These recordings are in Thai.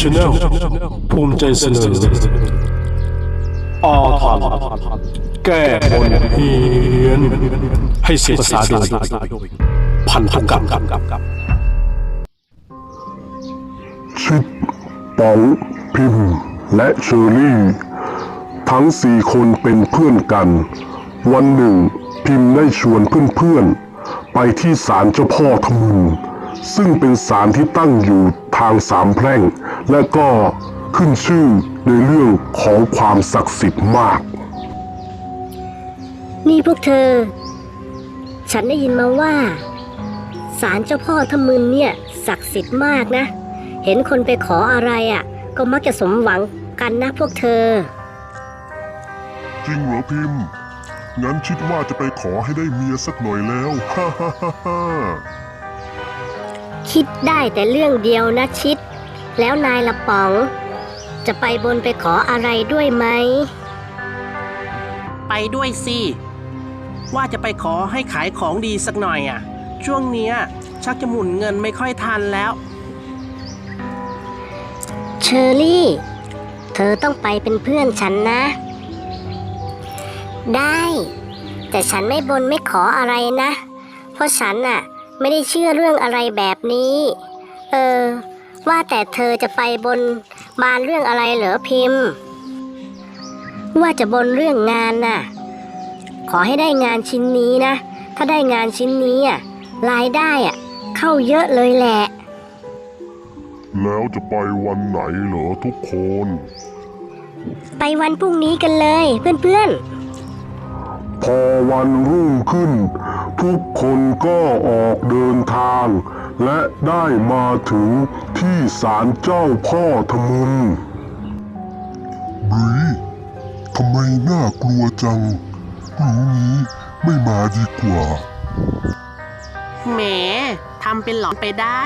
ชาแนลภูมิใจเสนออาถรรพ์แก้บนเฮียนให้เสียภาษาโดยพันธุกรรมชิดป๋องพิมพ์และเชอรี่ ทั้งสี่คนเป็นเพื่อนกัน วันหนึ่งพิมพ์ได้ชวนเพื่อนๆ ไปที่ศาลเจ้าพ่อทมุน ซึ่งเป็นศาลที่ตั้งอยู่ทางสามแพร่ง และก็ขึ้นชื่อในเรื่องของความศักดิ์สิทธิ์มาก นี่พวกเธอ ฉันได้ยินมาว่าศาลเจ้าพ่อทมึนเนี่ยศักดิ์สิทธิ์มากนะ เห็นคนไปขออะไรอะ ก็มักจะสมหวังกันนะพวกเธอ จริงเหรอพิมพ์งั้นคิดว่าจะไปขอให้ได้เมียสักหน่อยแล้ว ฮ่าฮ่าฮ่าฮ่า คิดได้แต่เรื่องเดียวนะชิด แล้วนายละป๋อง จะไปบนไปขออะไรด้วยไหม ไปด้วยสิ ว่าจะไปขอให้ขายของดีสักหน่อยอะ ช่วงเนี้ยชักจะหมุนเงินไม่ค่อยทันแล้ว เชอรี่ เธอต้องไปเป็นเพื่อนฉันนะ ได้ แต่ฉันไม่บนไม่ขออะไรนะ เพราะฉันน่ะ ไม่ได้เชื่อเรื่องอะไรแบบนี้ เออ ว่าแต่เธอจะไปบนบานเรื่องอะไรเหรอพิมพ์ ว่าจะบนเรื่องงานน่ะ ขอให้ได้งานชิ้นนี้นะ ถ้าได้งานชิ้นนี้อะรายได้อะ เข้าเยอะเลยแหละ แล้วจะไปวันไหนเหรอทุกคน ไปวันพรุ่งนี้กันเลยเพื่อนๆ พอวันรุ่งขึ้น ทุกคนก็ออกเดินทาง และได้มาถึงที่ศาลเจ้าพ่อทมุนบรีทำไมน่ากลัวจังรู้นี้ไม่มาดีกว่าแหมทำเป็นหลอนไปได้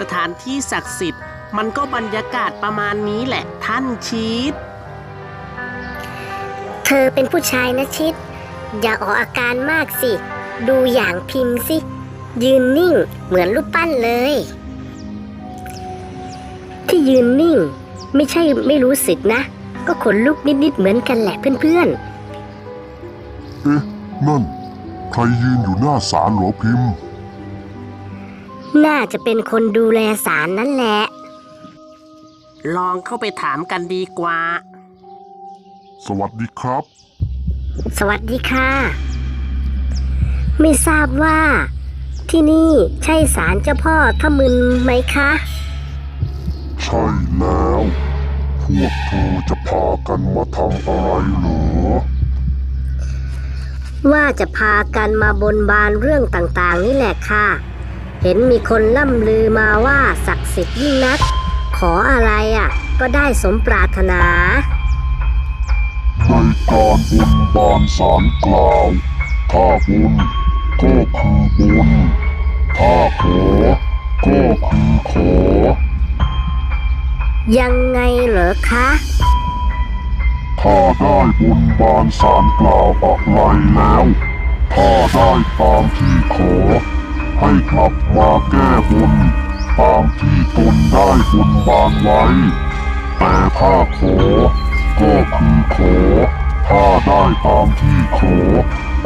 สถานที่ศักดิ์สิทธิ์ มันก็บรรยากาศประมาณนี้แหละท่านชีตเธอเป็นผู้ชายนะชิด อย่าออกอาการมากสิ ดูอย่างพิมพ์สิ ยืนนิ่งเหมือนรูปปั้นเลย ที่ยืนนิ่ง ไม่ใช่ไม่รู้สึกนะ ก็ขนลุกนิดๆเหมือนกันแหละเพื่อนเอ๊ะ นั่น ใครยืนอยู่หน้าศาลเหรอพิมพ์ๆน่าจะเป็นคนดูแลศาลนั่นแหละ ลองเข้าไปถามกันดีกว่า สวัสดีครับ สวัสดีค่ะ ไม่ทราบว่า ที่นี่ใช่ศาลเจ้าพ่อทมึนไหมคะ ใช่แล้ว พวกเธอจะพากันมาทำอะไรเหรอ ว่าจะพากันมาบนบานเรื่องต่างๆ นี่แหละค่ะ เห็นมีคนล่ำลือมาว่าศักดิ์สิทธิ์ยิ่งนัก ขออะไรอะ ก็ได้สมปรารถนาในการบนบานสารกล่าว ถ้าบน ก็คือบนถ้าขอก็คือขอ ยังไงเหรอคะถ้าได้บนบานสารกล่าวอะไรแล้วถ้าได้ตามที่ขอ ให้กลับมาแก้บนตามที่ตนได้บนบานไว้ แต่ถ้าขอ ก็คือขอถ้าได้ตามที่ขอ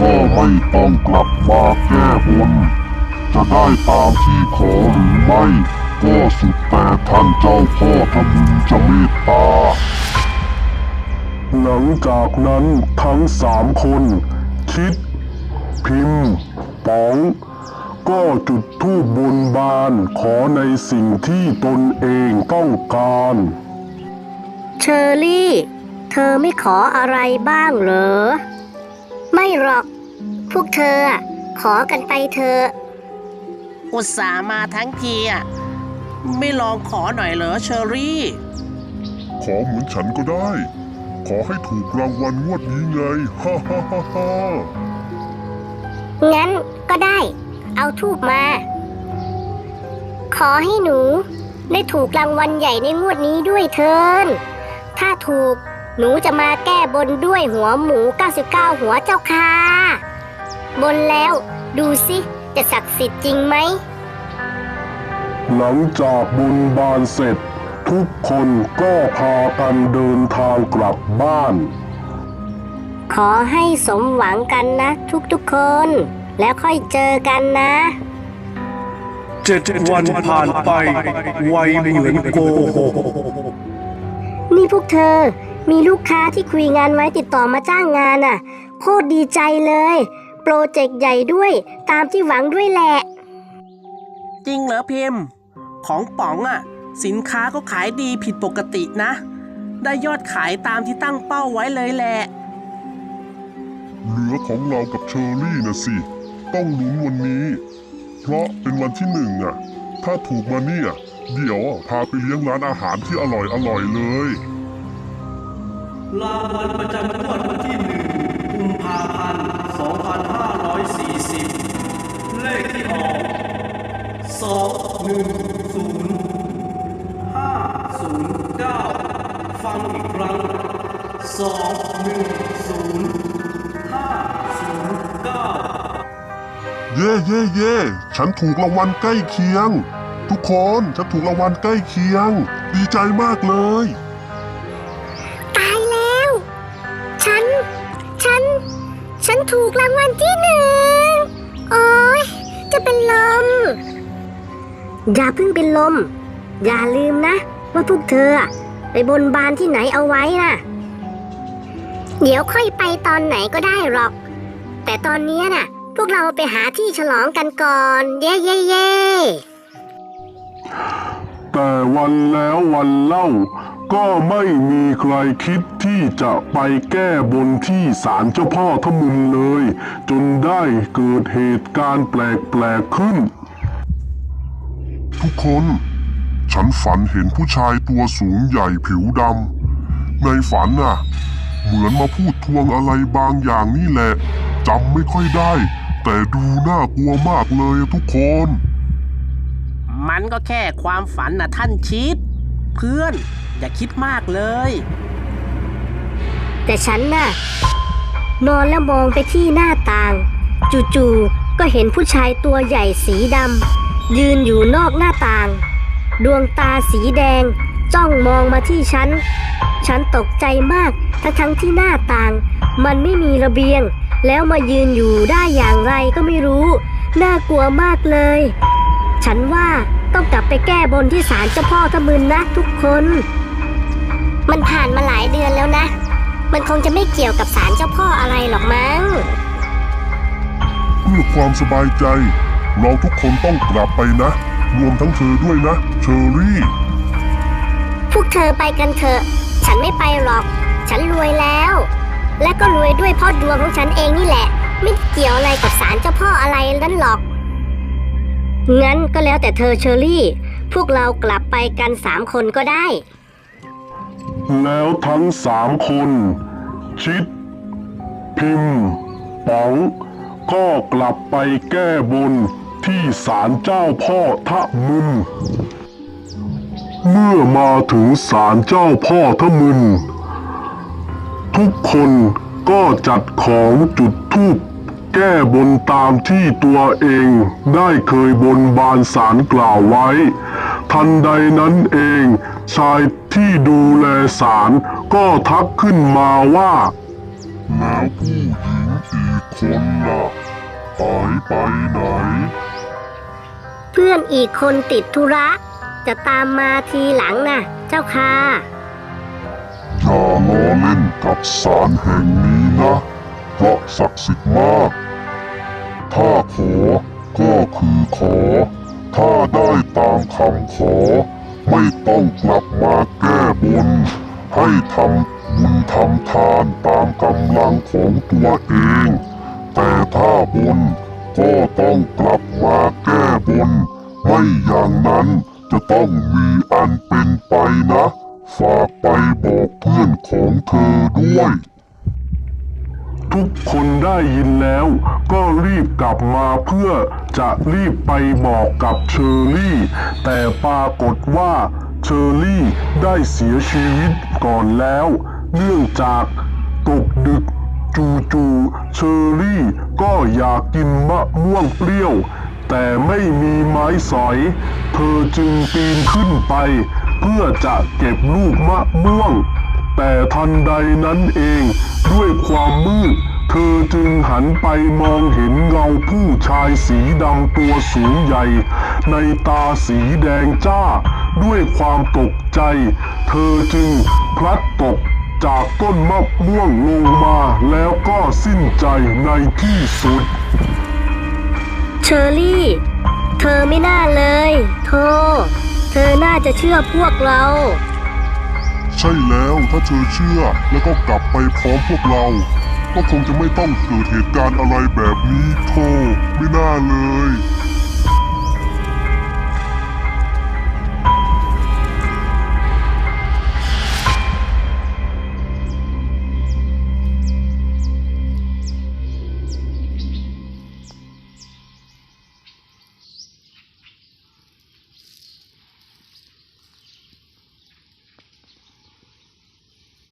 ก็ไม่ต้องกลับมาแก้บน จะได้ตามที่ขอหรือไม่ ก็สุดแต่ท่านเจ้าพ่อทมุนจะเมตตา หลังจากนั้นทั้งสามคน คิด พิมพ์ป๋อง ก็จุดธูปบนบานขอในสิ่งที่ตนเองต้องการ เชอรี่ เธอไม่ขออะไรบ้างเหรอ ไม่หรอก พวกเธออะขอกันไปเถอะอุตส่าห์มาทั้งทีอะไม่ลองขอหน่อยเหรอเชอรี่ ขอเหมือนฉันก็ได้ ขอให้ถูกรางวัลงวดนี้ไง ฮ่าฮ่าฮ่าฮ่างั้นก็ได้ เอาทูบมา ขอให้หนู ได้ถูกรางวัลใหญ่ในงวดนี้ด้วยเถินถ้าถูก หนูจะมาแก้บนด้วยหัวหมู 99 หัวเจ้าค่ะ บนแล้วดูสิจะศักดิ์สิทธิ์จริงไหม หลังจากบนบานเสร็จ ทุกคนก็พากันเดินทางกลับบ้าน ขอให้สมหวังกันนะ ทุกๆคน แล้วค่อยเจอกันนะเจ็ดวันผ่านไป ไวเหมือนโกหกนี่พวกเธอ มีลูกค้าที่คุยงานไว้ติดต่อมาจ้างงานอะ โคตรดีใจเลย โปรเจกต์ใหญ่ด้วยตามที่หวังด้วยแหละ จริงเหรอพิมพ์ ของป๋องอะ่ะ สินค้าก็ขายดีผิดปกตินะ ได้ยอดขายตามที่ตั้งเป้าไว้เลยแหละ เหลือของเรากับเชอรี่นะสิ ต้องลุ้นวันนี้ เพราะเป็นวันที่หนึ่งอะถ้าถูกมาเนี่ย เดี๋ยวพาไปเลี้ยงร้านอาหารที่อร่อยอร่อยๆเลย รางวัลประจำงวดวันที่หนึ่งกุมภาพันธ์2540 เลขที่ออกสองหนึ่งศูนย์ห้าศูนย์เก้าฟังอีกครั้งสองหนึ่งศูนย์ห้าศูนย์เก้าเย่เย่เย่ฉันถูกรางวัลใกล้เคียง ทุกคนฉันถูกรางวัลใกล้เคียง ดีใจมากเลย อย่าเพิ่งเป็นลม อย่าลืมนะ ว่าพวกเธอไปบนบานที่ไหนเอาไว้นะเดี๋ยวค่อยไปตอนไหนก็ได้หรอก แต่ตอนนี้น่ะ พวกเราไปหาที่ฉลองกันก่อน เย่เย่เย่แต่วันแล้ววันเล่า ก็ไม่มีใครคิดที่จะไปแก้บนที่ศาลเจ้าพ่อทมุนเลย จนได้เกิดเหตุการณ์แปลกๆขึ้น ทุกคน ฉันฝันเห็นผู้ชายตัวสูงใหญ่ผิวดำ ในฝันน่ะ เหมือนมาพูดทวงอะไรบางอย่างนี่แหละจำไม่ค่อยได้ แต่ดูน่ากลัวมากเลยทุกคน มันก็แค่ความฝันนะท่านชิด เพื่อน อย่าคิดมากเลย แต่ฉันน่ะ นอนแล้วมองไปที่หน้าต่าง จู่ๆก็เห็นผู้ชายตัวใหญ่สีดำ ยืนอยู่นอกหน้าต่าง ดวงตาสีแดง จ้องมองมาที่ฉัน ฉันตกใจมากทั้งทั้งๆที่หน้าต่าง มันไม่มีระเบียง แล้วมายืนอยู่ได้อย่างไรก็ไม่รู้ น่ากลัวมากเลย ฉันว่าต้องกลับไปแก้บนที่ศาลเจ้าพ่อทมึนนะทุกคน มันผ่านมาหลายเดือนแล้วนะ มันคงจะไม่เกี่ยวกับศาลเจ้าพ่ออะไรหรอกมั้ง เพื่อความสบายใจ เราทุกคนต้องกลับไปนะ รวมทั้งเธอด้วยนะ เชอรี่ พวกเธอไปกันเถอะ ฉันไม่ไปหรอก ฉันรวยแล้ว และก็รวยด้วยเพราะดวงของฉันเองนี่แหละ ไม่เกี่ยวอะไรกับศาลเจ้าพ่ออะไรนั่นหรอก งั้นก็แล้วแต่เธอเชอรี่ พวกเรากลับไปกันสามคนก็ได้ แล้วทั้งสามคน ชิด พิมพ์ป๋อง ก็กลับไปแก้บนที่ศาลเจ้าพ่อทะมึนเมื่อมาถึงศาลเจ้าพ่อทะมึนทุกคนก็จัดของจุดธูปแก้บนตามที่ตัวเองได้เคยบนบานสารกล่าวไว้ ทันใดนั้นเองชายที่ดูแลสารก็ทักขึ้นมาว่าแล้วผู้ห คนล่ะหายไปไหน เพื่อนอีกคนติดธุระ จะตามมาทีหลังนะเจ้าค่ะ อย่าล้อเล่นกับสารแห่งนี้นะ เพราะศักดิ์สิทธิ์มาก ถ้าขอก็คือขอ ถ้าได้ตามคำขอ ไม่ต้องกลับมาแก้บน ให้ทำบุญทำทานตามกำลังของตัวเอง แต่ถ้าบนก็ต้องกลับมาแก้บนไม่อย่างนั้นจะต้องมีอันเป็นไปนะ ฝากไปบอกเพื่อนของเธอด้วย ทุกคนได้ยินแล้ว ก็รีบกลับมาเพื่อจะรีบไปบอกกับเชอรี่ แต่ปรากฏว่าเชอรี่ได้เสียชีวิตก่อนแล้ว เนื่องจากตกดึก จู่ๆเชอรี่ก็อยากกินมะม่วงเปรี้ยว แต่ไม่มีไม้สอย เธอจึงปีนขึ้นไปเพื่อพื่อจะเก็บลูกมะม่วง แต่ทันใดนั้นเองด้วยความมืด เธอจึงหันไปมองเห็นเงาผู้ชายสีดำตัวสูงใหญ่ ในตาสีแดงจ้า ด้วยความตกใจ เธอจึงพลัดตก จากต้นมะม่วงลงมาแล้วก็สิ้นใจในที่สุด เชอรี่ เธอไม่น่าเลยโธ่เธอน่าจะเชื่อพวกเรา ใช่แล้วถ้าเธอเชื่อแล้วก็กลับไปพร้อมพวกเรา ก็คงจะไม่ต้องเกิดเหตุการณ์อะไรแบบนี้โธ่ไม่น่าเลย